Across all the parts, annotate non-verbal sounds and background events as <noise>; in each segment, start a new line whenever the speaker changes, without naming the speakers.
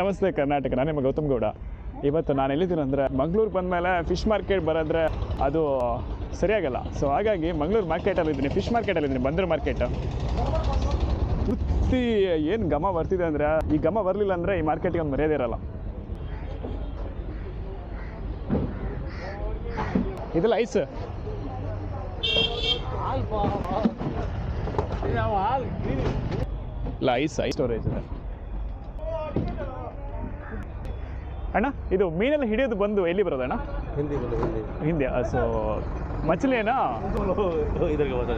ನಮಸ್ತೆ ಕರ್ನಾಟಕ. ನಾನು ನಿಮ್ಮ ಗೌತಮ್ ಗೌಡ. ಇವತ್ತು ನಾನು ಎಲ್ಲಿದ್ದೀನಿ ಅಂದರೆ ಮಂಗ್ಳೂರು ಬಂದಮೇಲೆ ಫಿಶ್ ಮಾರ್ಕೆಟ್ ಬರೋದ್ರೆ ಅದು ಸರಿಯಾಗಲ್ಲ. ಸೊ ಹಾಗಾಗಿ ಮಂಗ್ಳೂರು ಮಾರ್ಕೆಟಲ್ಲಿ ಇದ್ದೀನಿ. ಫಿಶ್ ಮಾರ್ಕೆಟಲ್ಲಿ ಇದ್ದೀನಿ, ಬಂದರು ಮಾರ್ಕೆಟ್. ಪೂರ್ತಿ ಏನು ಘಮ ಬರ್ತಿದೆ ಅಂದರೆ, ಈ ಘಮ ಬರಲಿಲ್ಲ ಅಂದರೆ ಈ ಮಾರ್ಕೆಟಿಗೆ ಒಂದು ಮರ್ಯಾದೆ ಇರಲ್ಲ. ಇದೆಲ್ಲ ಐಸ್? ಇಲ್ಲ, ಐಸ್ ಐಸ್ ಸ್ಟೋರೇಜ್ ಇದೆ. ಅಣ್ಣ ಇದು ಮೀನೆಲ್ಲ ಹಿಡಿಯೋದು ಬಂದು ಎಲ್ಲಿ ಬರೋದಣ್ಣ
ಹಿಂದಿ
ಹಿಂದೆ. ಸೊ ಮಚಲೇನಾ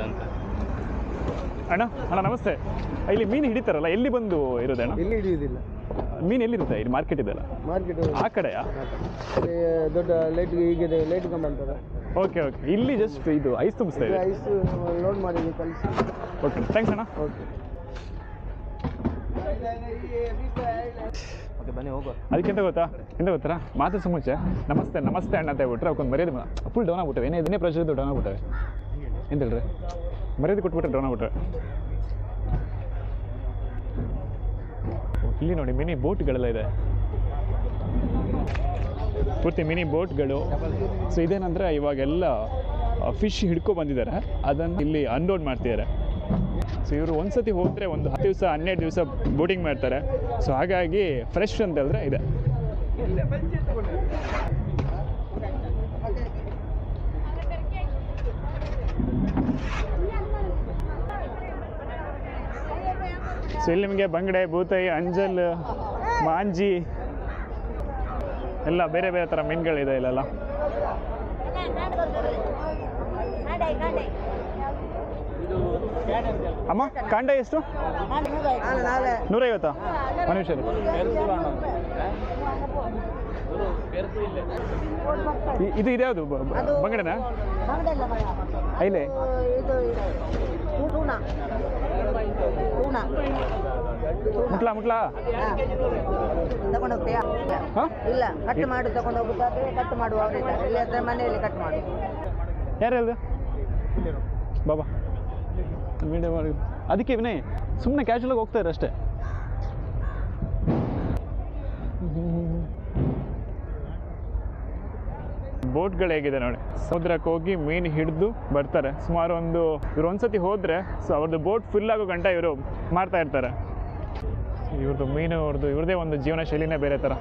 ಅಂತ.
ಅಣ್ಣ ಅಣ್ಣ ನಮಸ್ತೆ. ಇಲ್ಲಿ ಮೀನು ಹಿಡಿತಾರಲ್ಲ ಎಲ್ಲಿ ಬಂದು ಇರೋದು ಇರೋದಣ್ಣ
ಇಲ್ಲಿ ಹಿಡಿಯೋದಿಲ್ಲ
ಮೀನು ಎಲ್ಲಿರುತ್ತೆ? ಇಲ್ಲಿ ಮಾರ್ಕೆಟ್ ಇದೆಲ್ಲ
ಮಾರ್ಕೆಟ್
ಆ ಕಡೆಯಾ?
ದೊಡ್ಡ ಲೈಟ್ ಹೀಗಿದೆ ಲೈಟ್ ಕಂಬ
ಓಕೆ ಓಕೆ. ಇಲ್ಲಿ ಜಸ್ಟ್ ಇದು ಐಸ್ ತುಂಬಿಸ್ತಾ ಇದೆ
ಐಸ್ ಲೋಡ್ ಮಾಡಿ ಕಳಿಸಿ
ಓಕೆ ಥ್ಯಾಂಕ್ಸ್ ಅಣ್ಣ.
ಓಕೆ
ಅದಕ್ಕಿಂತ ಗೊತ್ತಾ? ಎಂತ ಗೊತ್ತಾ? ಮಾತು ಮುಂಚೆ ನಮಸ್ತೆ ನಮಸ್ತೆ ಅಣ್ಣ ಅಂತ ಹೇಳ್ಬಿಟ್ರೆ ಅವ್ಕೊಂದು ಮರ್ಯಾದೆ ಫುಲ್ ಡೌನ್ ಆಗ್ಬಿಟ್ಟವೆ. ಏನೇ ಇದನ್ನೇ ಪ್ರಶ್ನೆ ಡೌನ್ ಆಗ್ಬಿಟ್ಟವೆ. ಎಂತ ಹೇಳ್ರಿ? ಮರ್ಯಾದೆ ಕೊಟ್ಬಿಟ್ರೆ ಡೌನ್ ಆಗ್ಬಿಟ್ರೆ. ಇಲ್ಲಿ ನೋಡಿ ಮಿನಿ ಬೋಟ್ಗಳೆಲ್ಲ ಇದೆ. ಪೂರ್ತಿ ಮಿನಿ ಬೋಟ್ಗಳು ಸೊ ಇದೇನಂದರೆ ಇವಾಗೆಲ್ಲ ಫಿಶ್ ಹಿಡ್ಕೊ ಬಂದಿದ್ದಾರೆ. ಅದನ್ನು ಇಲ್ಲಿ ಅನ್ಲೋಡ್ ಮಾಡ್ತಿದ್ದಾರೆ. ಸೊ ಇವರು ಒಂದ್ಸತಿ ಹೋದರೆ ಒಂದು ಹತ್ತು ದಿವಸ, ಹನ್ನೆರಡು ದಿವಸ ಬೋಟಿಂಗ್ ಮಾಡ್ತಾರೆ. ಸೊ ಹಾಗಾಗಿ ಫ್ರೆಶ್ ಅಂತ ಹೇಳಿದ್ರೆ ಇದೆ. ಸೊ ಇಲ್ಲಿ ನಿಮಗೆ ಬಂಗಡೆ ಬೂತೈ ಅಂಜಲ್, ಮಾಂಜಿ, ಎಲ್ಲ ಬೇರೆ ಬೇರೆ ಥರ ಮೀನುಗಳಿದೆ ಇಲ್ಲೆಲ್ಲ. ಅಮ್ಮ ಕಾಂಡ ಎಷ್ಟು? ನೂರೈವತ್ತಾ? ಒಂದು ನಿಮಿಷ ಇದು ಇದ್ಯಾವುದು? ಬಂಗಡನ? ಐಲೆ? ಮುಟ್ಲಾ ಮುಟ್ಲಾ?
ತಗೊಂಡು ಹೋಗ್ತೀಯಾ?
ಹಾಂ?
ಇಲ್ಲ ಕಟ್ ಮಾಡಿ ತಗೊಂಡು ಹೋಗುದಾದ್ರೆ ಕಟ್ ಮಾಡುವ ಇದ್ದಾರೆ. ಇಲ್ಲಿ ಹತ್ರ ಮನೆಯಲ್ಲಿ ಕಟ್ ಮಾಡು.
ಯಾರು ಹೇಳ್ದು? ಬಾಬಾ ವಿಡಿಯೋ ಮಾಡಿ. ಅದಕ್ಕೆ ವಿನಯ್ ಸುಮ್ಮನೆ ಕ್ಯಾಶುವಲಾಗಿ ಹೋಗ್ತಾರೆ ಅಷ್ಟೇ. ಬೋಟ್ಗಳು ಹೇಗಿದೆ ನೋಡಿ. ಸಮುದ್ರಕ್ಕೆ ಹೋಗಿ ಮೀನು ಹಿಡಿದು ಬರ್ತಾರೆ. ಸುಮಾರು ಒಂದು, ಇವ್ರು ಒಂದ್ಸತಿ ಹೋದರೆ ಸೊ ಅವ್ರದ್ದು ಬೋಟ್ ಫುಲ್ ಆಗೋ ಗಂಟ ಇವರು ಮಾಡ್ತಾ ಇರ್ತಾರೆ. ಇವ್ರದ್ದು ಮೀನು ಅವ್ರದ್ದು ಇವ್ರದೇ ಒಂದು ಜೀವನ ಶೈಲಿನೇ ಬೇರೆ ಥರ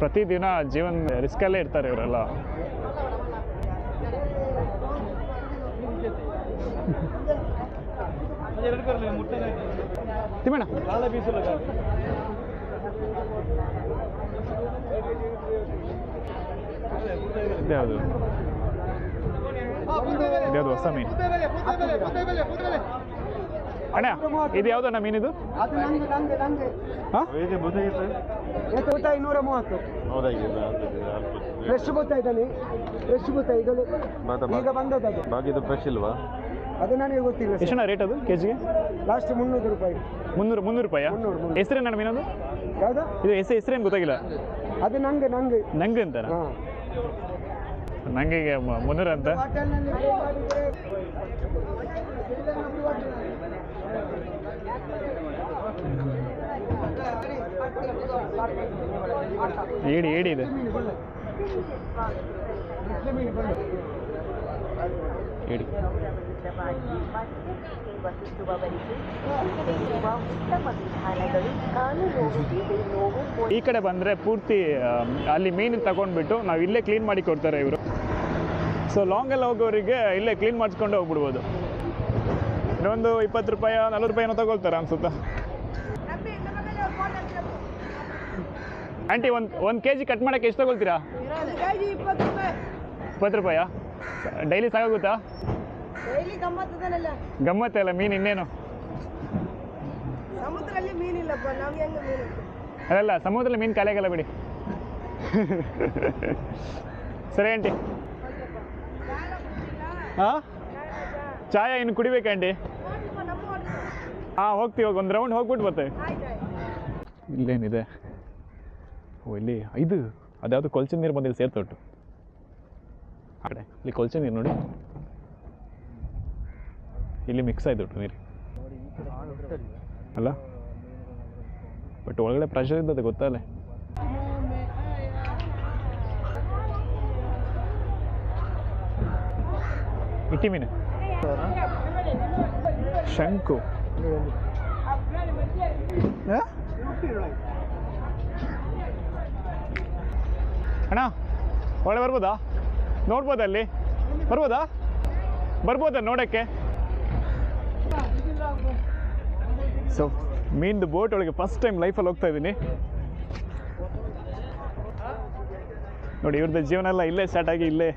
ಪ್ರತಿದಿನ ಜೀವನ ರಿಸ್ಕಲ್ಲೇ ಇರ್ತಾರೆ ಇವರೆಲ್ಲ. ತಿಮ್ಮಣ್ಣ. ಇದ್ಯಾವುದು? ಯಾವುದು ಹೊಸ ಮೀನು? ಅಣ್ಣ ಇದು ಯಾವ್ದಣ್ಣ ಮೀನಿದು?
ಅದು ನಂಗೆ ನಂಗೆ ನಂಗೆ
ಹಾಂ?
ಎಷ್ಟು ಗೊತ್ತಾയി ನೂರ ಮೂವತ್ತು. ಫ್ರೆಶ್ ಗೊತ್ತಾಯ್ತಾನೆ ಫ್ರೆಶ್ ಗೊತ್ತಾಯ್ತು ಈಗ ಬಂದದ್ದು ಅದು.
ಬಾಕಿದು ಫ್ರೆಶ್ ಇಲ್ವಾ?
ಅದು ನನಗೆ ಗೊತ್ತಿಲ್ಲ
ಎಷ್ಟು ರೇಟ್ ಅದು ಕೆ ಜಿಗೆ
ಲಾಸ್ಟ್ ಮುನ್ನೂರು ರೂಪಾಯಿ.
ಮುನ್ನೂರು ಮುನ್ನೂರು ರೂಪಾಯಿ?
ಮುನ್ನೂರು, ಮುನ್ನೂರು.
ಹೆಸರೇನಣ್ಣ ಮೀನದು
ಯಾವುದು?
ಇದು ಹೆಸರು ಹೆಸರೇನು ಗೊತ್ತಾಗಿಲ್ಲ?
ಅದು ನಂಗೆ ನಂಗೆ.
ನಂಗೆ
ಅಂತ
ನಂಗೆ ಮುನ್ನೂರು ಅಂತ. ಏಡಿ ಏಡಿ ಇದೆ. ಈ ಕಡೆ ಬಂದರೆ ಪೂರ್ತಿ ಅಲ್ಲಿ ಮೀನು ತಗೊಂಡ್ಬಿಟ್ಟು ನಾವು ಇಲ್ಲೇ ಕ್ಲೀನ್ ಮಾಡಿ ಕೊಡ್ತಾರೆ ಇವರು. ಸೊ ಲಾಂಗಲ್ಲಿ ಹೋಗೋರಿಗೆ ಇಲ್ಲೇ ಕ್ಲೀನ್ ಮಾಡಿಸ್ಕೊಂಡು ಹೋಗ್ಬಿಡ್ಬೋದು. ಇನ್ನೊಂದು ಇಪ್ಪತ್ತು ರೂಪಾಯಿ, ನಲ್ವತ್ತು ರೂಪಾಯಿ ಏನೋ ತಗೊಳ್ತಾರೆ ಅನ್ಸುತ್ತಾ? ಆಂಟಿ ಒಂದು ಒಂದು ಕೆ ಜಿ ಕಟ್ ಮಾಡೋಕ್ಕೆ ಎಷ್ಟು ತಗೊಳ್ತೀರಾ? ಇಪ್ಪತ್ತು ರೂಪಾಯಾ. ಡೈಲಿ ಸಾಕಾಗುತ್ತಾ
ಡೈಲಿ ಗಮ್ಮತ್ತದಲ್ಲ
ಗಮ್ಮತ್ತೆ ಅಲ್ಲ ಮೀನು ಇನ್ನೇನು? ಅಲ್ಲ ಸಮುದ್ರದಲ್ಲಿ ಮೀನು ಖಾಲಿ ಬಿಡಿ. ಸರಿ ಆಂಟಿ ಹಾಂ ಚಾಯ ಇನ್ನು ಕುಡಿಬೇಕಾ ಆಂಟಿ ಹಾಂ ಹೋಗ್ತೀವಿ ಹೋಗಿ ಒಂದು ರೌಂಡ್ ಹೋಗ್ಬಿಟ್ಟು ಬರ್ತೇವೆ. ಇಲ್ಲೇನಿದೆ. ಓ, ಇಲ್ಲಿ ಐದು. ಅದ್ಯಾವುದು ಕೊಲ್ಚಿನ ನೀರು ಬಂದಿಲ್ಲ ಸೇರ್ತೊಟ್ಟು ಆ ಕಡೆ. ಇಲ್ಲಿ ಕೊಲ್ಚೆ ನೀರು ನೋಡಿ. ಇಲ್ಲಿ ಮಿಕ್ಸ್ ಆಯ್ತು ಒಟ್ಟು ನೀರು. ಅಲ್ಲ? ಬಟ್ ಒಳಗಡೆ ಪ್ರೆಷರ್ ಇದ್ದದೆ ಗೊತ್ತಲ್ಲ ಇಟ್ಟಿ ಮೀನು. ಶಂಕು ಹ? ಅಣ್ಣ ಒಳ್ಳೆ ಬರ್ಬೋದಾ? ನೋಡ್ಬೋದ ಅಲ್ಲಿ? ಬರ್ಬೋದಾ? ಬರ್ಬೋದಾ ನೋಡೋಕ್ಕೆ? ಸೊ ಮೀನ್ದು ಬೋಟ್ ಒಳಗೆ ಫಸ್ಟ್ ಟೈಮ್ ಲೈಫಲ್ಲಿ ಹೋಗ್ತಾ ಇದ್ದೀನಿ. ನೋಡಿ ಇವ್ರದ್ದು ಜೀವನ ಎಲ್ಲ ಇಲ್ಲೇ ಸ್ಟಾರ್ಟ್ ಆಗಿ ಇಲ್ಲೇ.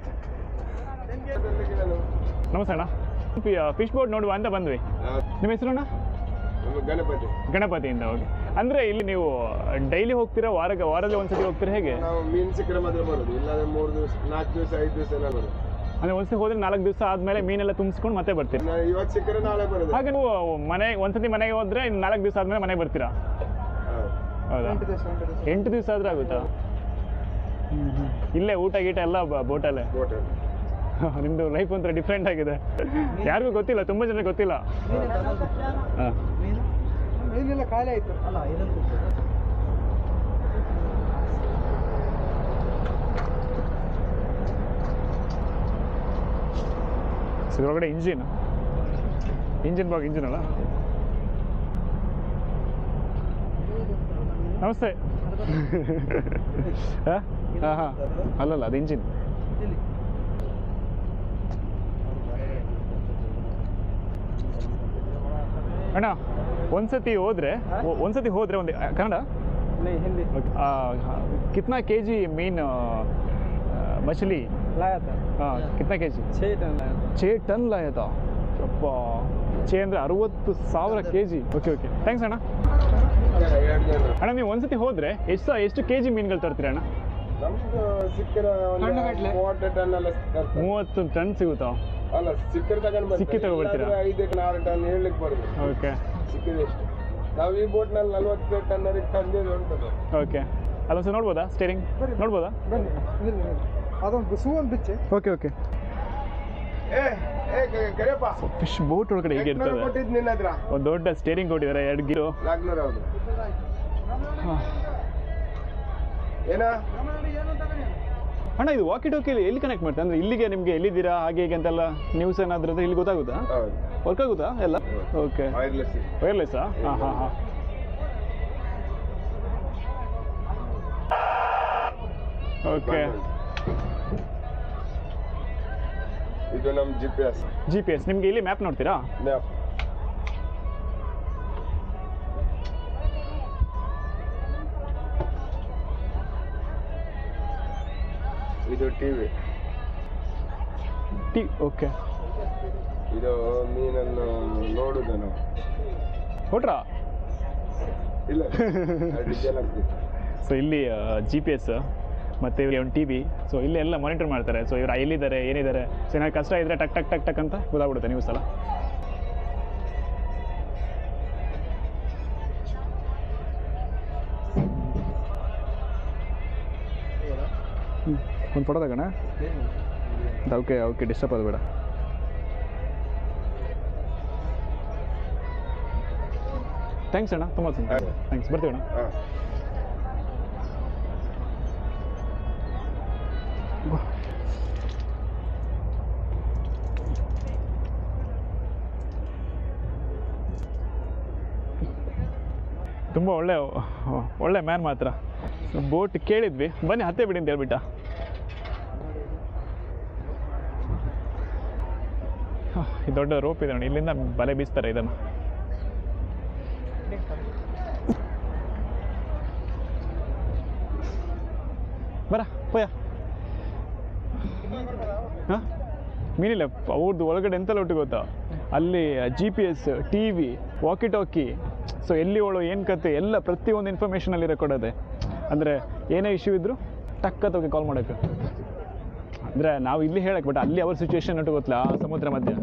ನಮಸ್ತೆ ಅಣ್ಣ. ಫಿಶ್ ಬೋಟ್ ನೋಡುವ ಅಂತ ಬಂದ್ವಿ. ನಿಮ್ಮ ಹೆಸರು ಅಣ್ಣ?
ಗಣಪತಿ.
ಗಣಪತಿಯಿಂದ ಹೋಗಿ. ಅಂದರೆ ಇಲ್ಲಿ ನೀವು ಡೈಲಿ ಹೋಗ್ತೀರಾ? ವಾರ ವಾರದಲ್ಲಿ ಒಂದ್ಸತಿ ಹೋಗ್ತೀರಾ ಹೇಗೆ?
ನಾವು ಮೀನ್ ಸಿಕ್ಕರೆ ಮಾತ್ರ ಬರೋದು. ಇಲ್ಲಾಂದ್ರೆ ಮೂರು ದಿವಸ ನಾಲ್ಕು ದಿವಸ ಐದು ದಿವಸ ಎಲ್ಲ ಬರೋದು.
ಅಂದರೆ ಒಂದ್ಸತಿ ಹೋದ್ರೆ ನಾಲ್ಕು ದಿವಸ ಆದ್ಮೇಲೆ ಮೀನೆಲ್ಲ ತುಂಬಿಸ್ಕೊಂಡು ಮತ್ತೆ ಬರ್ತೀರಾ?
ಇವಾಗ ಸಿಕ್ಕರೆ ನಾಳೆ ಬರೋದು.
ಹಾಗೆ ನೀವು ಮನೆ ಒಂದ್ಸತಿ ಮನೆಗೆ ಹೋದ್ರೆ ಇನ್ನು ನಾಲ್ಕು ದಿವಸ ಆದಮೇಲೆ ಮನೆಗೆ ಬರ್ತೀರಾ? ಹೌದಾ. ಎಂಟು ದಿವಸ ಆದ್ರೆ ಆಗುತ್ತಾ? ಇಲ್ಲೇ ಊಟ ಗೀಟ ಎಲ್ಲ ಬೋಟಲ್ಲೇ? <laughs>
ನಿಮ್ದು
ನಿಮ್ಮದು ಲೈಫ್ ಒಂಥರ ಡಿಫ್ರೆಂಟ್ ಆಗಿದೆ. ಯಾರಿಗೂ ಗೊತ್ತಿಲ್ಲ ತುಂಬ ಜನಕ್ಕೆ ಗೊತ್ತಿಲ್ಲ. ಹಾಂ.
ಮೀನೆಲ್ಲ ಖಾಲಿ ಆಯ್ತು. ಅಲ್ಲ ಏನಂತ
ಇದರೊಳಗಡೆ ಇಂಜಿನ್. ಇಂಜಿನ್ ಬಾಗ್ ಇಂಜಿನ್ ಅಲ್ಲ? ನಮಸ್ತೆ. ಹಾ? ಹಾಂ ಹಾಂ. ಅಲ್ಲಲ್ಲ ಅದು ಇಂಜಿನ್. ಅಣ್ಣ ಒಂದ್ಸತಿ ಹೋದ್ರೆ ಒಂದ್ಸತಿ ಹೋದ್ರೆ ಒಂದು ಕನ್ನಡ?
ಹಿಂದಿ.
ಕಿತ್ನಾ ಕೆ ಜಿ ಮೀನ್ ಮಚ್ಲಿ
लाया
ಹಾಂ ಕಿತ್ನಾ ಕೆ ಜಿ
ಛೇ ಟನ್ ಲಾಯತ?
ಛೇ ಟನ್ ಅರವತ್ತು ಅಪ್ಪ ಅಂದರೆ ಸಾವಿರ K G okay okay. Thanks ಅಣ್ಣ. ಅಣ್ಣ ನೀವು ಒಂದ್ಸತಿ ಹೋದರೆ ಎಷ್ಟು ಎಷ್ಟು ಕೆ ಜಿ ಮೀನುಗಳು ತರ್ತೀರ ಅಣ್ಣ?
ಮೂವತ್ತು ಟನ್
ಸಿಗುತ್ತಾ?
ಅಲ್ಲ
ಸಿಕ್ಕಿ
ತಗೊಬರ್ತೀರಾ? ಬರ್ತೀರಾ
ಓಕೆ.
ಸಿಕ್ಕಿದೆ ಎಷ್ಟು ನಾವು ಈ ಬೋಟ್ನಲ್ಲಿ ನಲ್ವತ್ತು ಟನ್ನರಿಗೆ ತಂದಿದ್ದು ಉಂಟದು
ಓಕೆ ಅದೊಂದ್ಸಲ ನೋಡ್ಬೋದಾ? ಸ್ಟೇರಿಂಗ್ ನೋಡ್ಬೋದಾ?
ಬನ್ನಿ. ಅದೊಂದು ಸೂ ಒಂದು ಬಿಚ್ಚೆ.
ಓಕೆ ಓಕೆ
ಏ ಏ ಕರಿಯಪ್ಪ
ಫಿಶ್ ಬೋಟ್ ಒಳಗಡೆ ಹೀಗೆ
ಎಂಟ್ನೂರು
ಇರ್ತದೆ?
ಕೊಟ್ಟಿದ್ದು ನಿನ್ನ ಹತ್ರ.
ಒಂದು ದೊಡ್ಡ ಸ್ಟೇರಿಂಗ್ ಕೊಟ್ಟಿದ್ದಾರೆ ಎರಡು ಗಿರು
ನಾಲ್ಕುನೂರು ಹೌದು. ಏನ?
ಅಣ್ಣ ಇದು ವಾಕಿ ಟೋಕಿಯಲ್ಲಿ ಎಲ್ಲಿ ಕನೆಕ್ಟ್ ಮಾಡ್ತಾರೆ ಅಂದ್ರೆ ಇಲ್ಲಿಗೆ ನಿಮಗೆ ಎಲ್ಲಿದ್ದೀರಾ ಹಾಗೆ ಹೀಗೆ ಅಂತೆಲ್ಲ ನ್ಯೂಸ್ ಏನಾದ್ರೂ ಇದ್ರೆ ಇಲ್ಲಿ ಗೊತ್ತಾಗುತ್ತಾ?
ಹೌದು.
ವರ್ಕ್ ಆಗುತ್ತಾ ಎಲ್ಲ? ಓಕೆ
ವೈರ್ಲೆಸ್
ವೈರ್ಲೆಸ್ ಹಾಂ ಹಾಂ ಹಾಂ ಓಕೆ
ಇದು ನಮ್ಮ G P S
G P S ನಿಮಗೆ ಇಲ್ಲಿ ಮ್ಯಾಪ್ ನೋಡ್ತೀರಾ?
ಮ್ಯಾಪ್ ಇದು ಟಿವಿ
ಟಿ ಓಕೆ
ಇದು ಮೀನನ್ನು ನೋಡುದು ನಾವು
ಕೊಟ್ರಾ?
ಇಲ್ಲ ಆಗ್ತಿತ್ತು.
ಸೊ ಇಲ್ಲಿ ಜಿ ಪಿ ಎಸ್ ಮತ್ತು ಇಲ್ಲಿ ಒಂದು ಟಿ ವಿ ಸೊ ಇಲ್ಲಿ ಎಲ್ಲ ಮಾನಿಟರ್ ಮಾಡ್ತಾರೆ. ಸೊ ಇವ್ರು ಎಲ್ಲಿದ್ದಾರೆ ಏನಿದ್ದಾರೆ? ಸೊ ಏನಾದ್ರು ಕಷ್ಟ ಇದ್ದರೆ ಟಕ್ ಟಕ್ ಟಕ್ ಟಕ್ ಅಂತ ಗೊತ್ತಾಗ್ಬಿಡುತ್ತೆ ನೀವು ಸಲ. ಒಂದು ಫೋಟೋ ತಗೋಣ? ಓಕೆ ಓಕೆ ಡಿಸ್ಟರ್ಬ್ ಅದು ಬೇಡ ಥ್ಯಾಂಕ್ಸ್ ಅಣ್ಣ. ತುಂಬ ಥ್ಯಾಂಕ್ಸ್ ಬರ್ತೀವಿ ಅಣ್ಣ. ತುಂಬ ಒಳ್ಳೆ ಒಳ್ಳೆ ಮ್ಯಾನ್ ಮಾತ್ರ. ಬೋಟ್ ಕೇಳಿದ್ವಿ. ಬನ್ನಿ ಹತ್ತೆ ಬಿಡಿ ಅಂತ ಹೇಳ್ಬಿಟ್ಟ. ದೊಡ್ಡ ರೋಪ್ ಇದೆ ನೋಡಿ ಇಲ್ಲಿಂದ ಬಲೆ ಬೀಸ್ತಾರೆ ಇದನ್ನು. ಬರ ಪೋಯ. ಹಾಂ? ಮೀನಿಲ್ಲ ಅವ್ರದ್ದು ಒಳಗಡೆ ಎಂತೆಲ್ಲ ಒಟ್ಟು ಗೊತ್ತಾ? ಅಲ್ಲಿ G P S T V walkie talkie so ಎಲ್ಲಿ ಅವಳು ಏನು ಕತೆ, ಎಲ್ಲ ಪ್ರತಿಯೊಂದು ಇನ್ಫಾರ್ಮೇಷನ್ ಅಲ್ಲಿ ರೆಕಾರ್ಡ್ ಅದೇ. ಅಂದರೆ ಏನೇ ಇಶ್ಯೂ ಇದ್ದರೂ ಟಕ್ಕ ಹೋಗಿ ಕಾಲ್ ಮಾಡೋಕ್ಕೆ. ಅಂದರೆ ನಾವು ಇಲ್ಲಿ ಹೇಳಕ್ಕೆ ಬಟ್ ಅಲ್ಲಿ ಅವ್ರ ಸಿಚುವೇಶನ್ ಒಟ್ಟು ಗೊತ್ತಿಲ್ಲ ಆ ಸಮುದ್ರ ಮಧ್ಯ.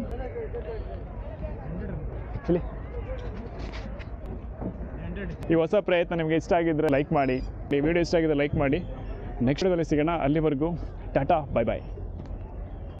ಇಲ್ಲಿ. ಈ ಹೊಸ ಪ್ರಯತ್ನ ನಿಮಗೆ ಇಷ್ಟ ಆಗಿದ್ದರೆ ಲೈಕ್ ಮಾಡಿ. ಈ ವಿಡಿಯೋ ಇಷ್ಟ ಆಗಿದ್ರೆ ಲೈಕ್ ಮಾಡಿ. ನೆಕ್ಸ್ಟ್ ಸಿಗೋಣ. ಅಲ್ಲಿವರೆಗೂ ಟಾಟಾ ಬಾಯ್ ಬಾಯ್